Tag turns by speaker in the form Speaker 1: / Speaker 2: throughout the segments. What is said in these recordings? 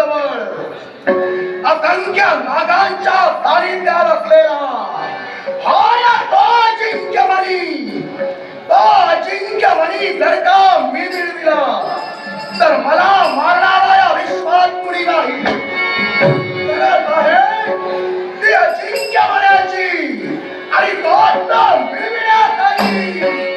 Speaker 1: जवळ. असंख्य नागांच्या सानिध्यात असलेला हा या तो अजिंक्यमणी तो अजिंक्यमणी जर का मी मिळविला तर मला मारणारा या विश्वात कुणी नाही? गरज आणि तो मिळविण्यासाठी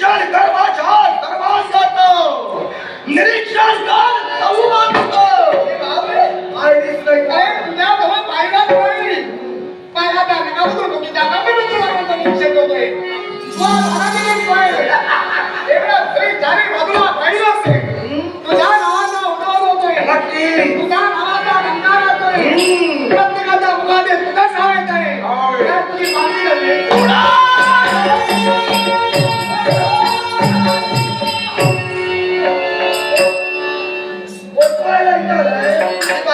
Speaker 1: निरीक्षण कर माझ्या सर्वांगाचं निरीक्षण कर चौबाजूचं. काय दिसतंय काय?
Speaker 2: तुझ्या नावाचा उठाव होतोय
Speaker 1: नक्की.
Speaker 2: तुझ्या नावाचा रंगार होतोय
Speaker 1: हम्म.
Speaker 2: प्रत्येकाच्या मुखामध्ये तुझं नाव येत आहे
Speaker 1: होय.
Speaker 2: यात तुझी मागणी झाली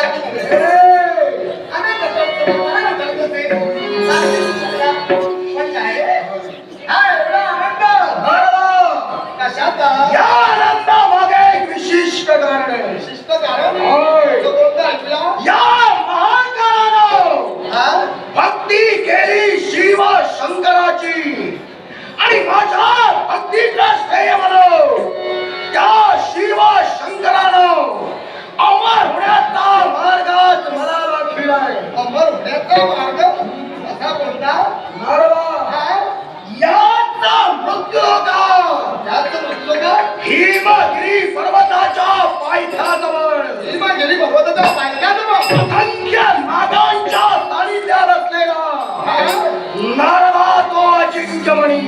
Speaker 1: ಆಗಿದೆ नारदा याचा मृत्यू होता. हिमगिरी पर्वताच्या पायथ्याजवळ. असंख्य नागांच्या सानिध्यात असलेला. नारदा तो अजिंक्यमणी.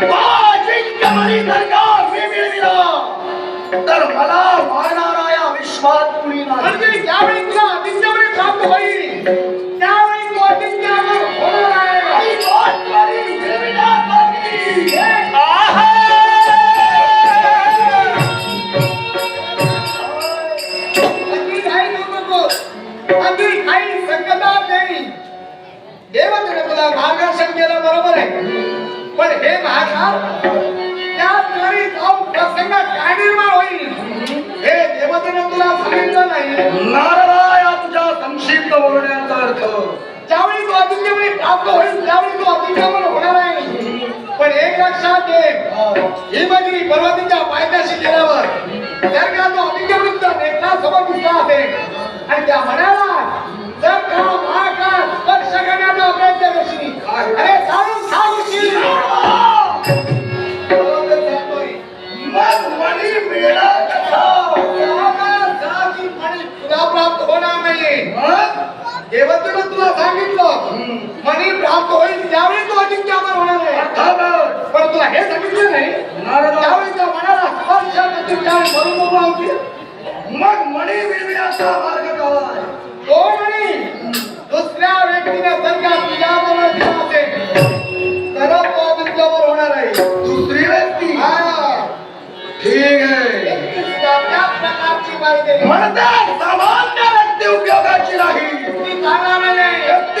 Speaker 1: तो अजिंक्यमणी जर का मी मिळविला तर मला मारणारा या विश्वात कुणी नाही.
Speaker 2: त्यावेळी तू एक लक्षात घे हिमगिरी पर्वतीच्या पायथ्याशी गेल्यावर जर का तो नेत्रा समोर दिसला असेल आणि त्या म्हणाला जर का महाकाळ स्पर्श करण्याचा प्रयत्न करशील अरे जाणून देवतेनं तुला सांगितलं. मनी प्राप्त होईल त्यावेळी तू अजिंक्यावर होणार आहे. पण तुला हे सांगितलं नाही
Speaker 1: नारदा.
Speaker 2: त्यावेळी त्या मनाला स्पर्श त्यावेळी मरून मोकळा होतील
Speaker 1: मग मणी मिळविण्याचा मार्ग काय
Speaker 2: तो म्हणे दुसऱ्या व्यक्तीने जर का तुझ्याजवळ दिला असेल तरच तो अजिंक्यावर होणार आहे.
Speaker 1: दुसरी व्यक्ती?
Speaker 2: हा.
Speaker 1: ठीक आहे.
Speaker 2: त्या प्रकारची पाहिजे
Speaker 1: म्हणतात सामान्य व्यक्ती उपयोगाची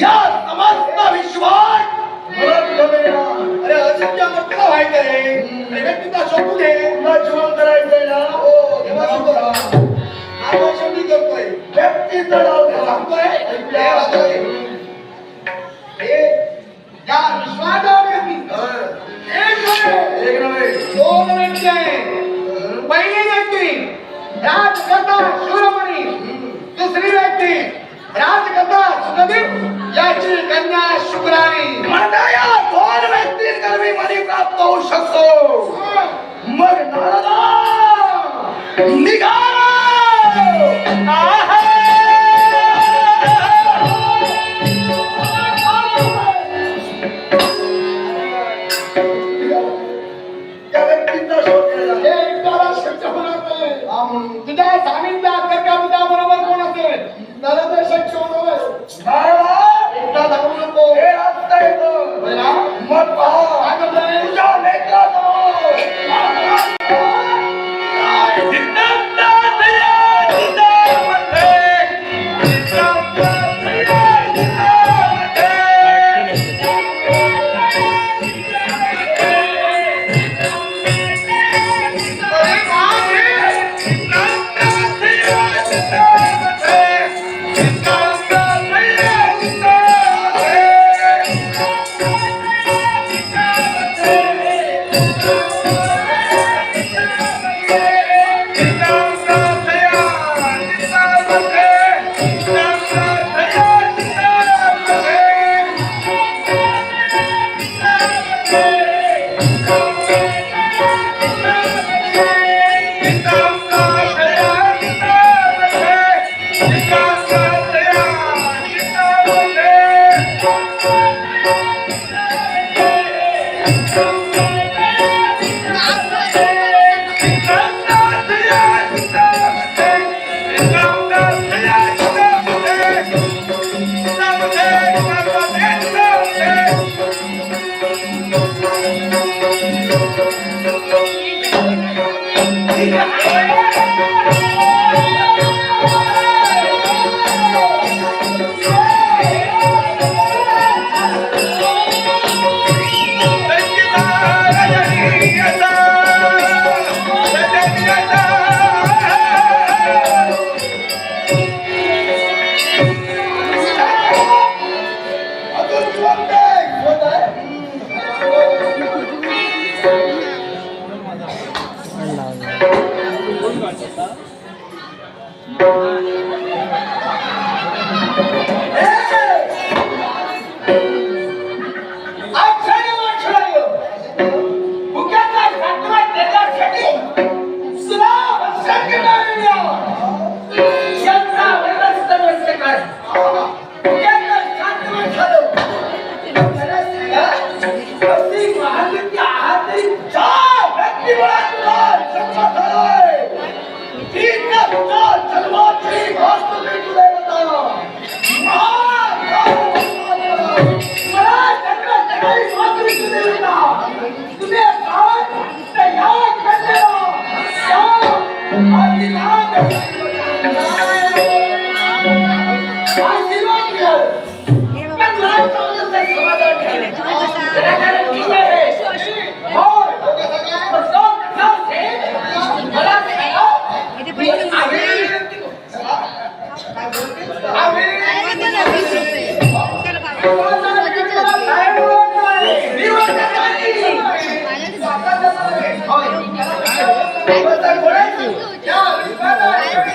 Speaker 1: या समस्त विश्वास
Speaker 2: अरे असत्य मोठं व्हायचं रे तुला शोधू दे
Speaker 1: तुला जीवन करायचंय ना.
Speaker 2: हो तेव्हा सुद्धा आपण शेवटी करतोय.
Speaker 1: व्यक्तीचं नाव
Speaker 2: सांगतोय. या विश्वासावर एक नव्हे. पहिली व्यक्ती दुसरी व्यक्ती राजकन्या सुनदी याची कन्या शुक्राणी.
Speaker 1: म्हणजे दोन व्यक्ती कर्मी मध्ये प्राप्त होऊ शकतो. मग नारदा निघाला.
Speaker 2: तुझ्या सांगितलं
Speaker 1: uma palavra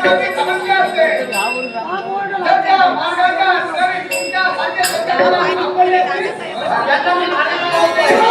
Speaker 1: Thank you.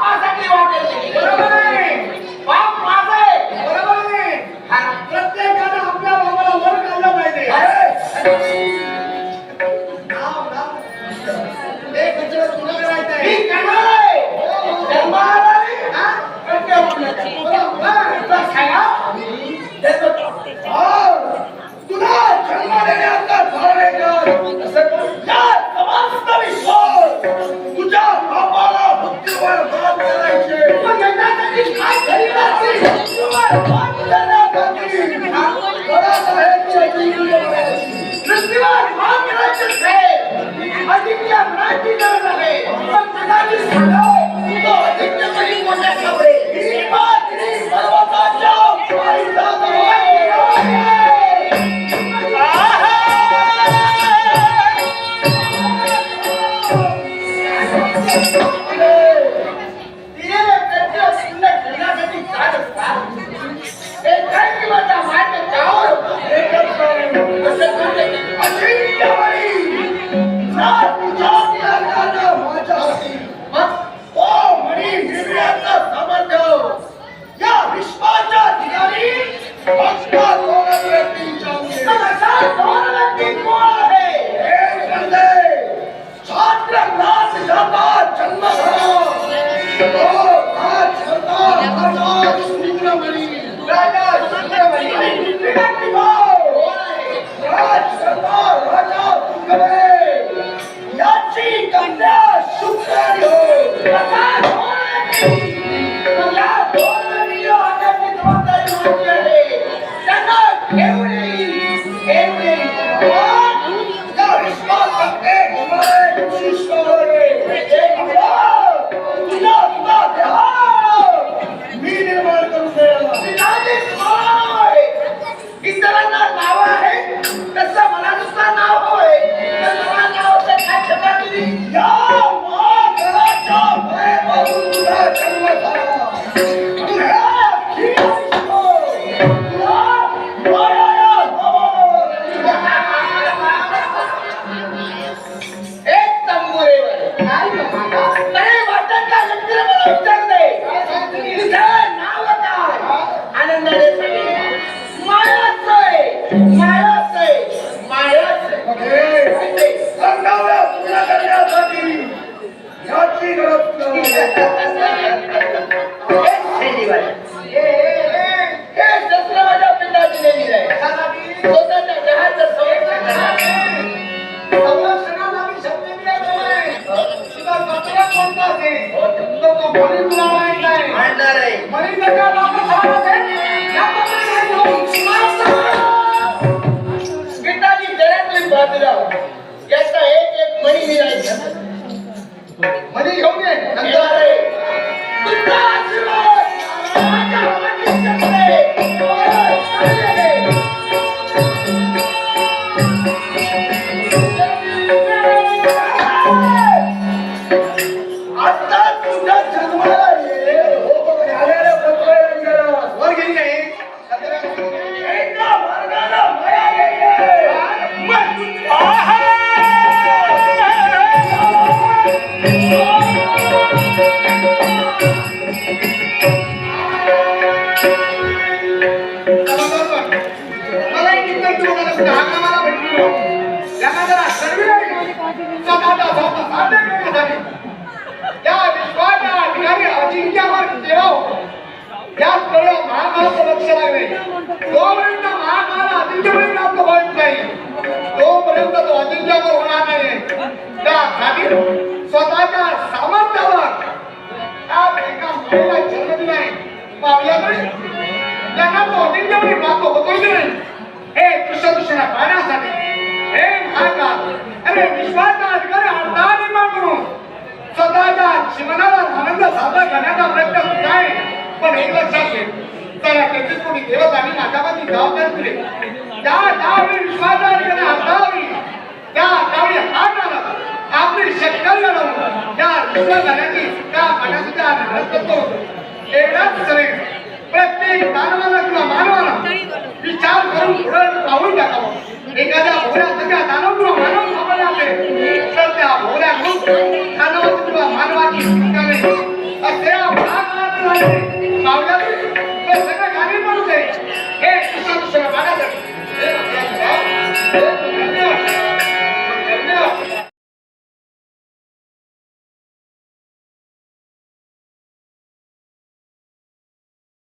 Speaker 1: त्यांना तो
Speaker 2: अभिज्ञानी प्राप्त होतोय की नाही हे कृष्ण दुसऱ्या पाहण्यासाठी हे महाकाल अरे विश्वाचा अधिकारी अर्धा निर्माण करून स्वतःच्या जीवनाला आनंद साजरा करण्याचा प्रयत्न होत आहे पण एक लक्षात घे चला तेहतीस कोटी देवतांनी माझ्यामध्ये जबाबदारी दिली त्या त्यावेळी विश्वाचा अधिकारी अर्धा होईल त्या त्यावेळी हात आला आपली शेतकरी लढवून त्या विश्वास झाल्याची त्या पाण्याचा आनंद करतो एवढाच सरेल प्रत्येक दानवाला किंवा मानवाला विचार करून पुढे पाऊल टाकावं. एखाद्या भोऱ्या सगळ्या दानव किंवा मानव सापडला असेल तर त्या भोऱ्या ग्रुप दानवाची किंवा मानवाची नाही असे भागात राहिले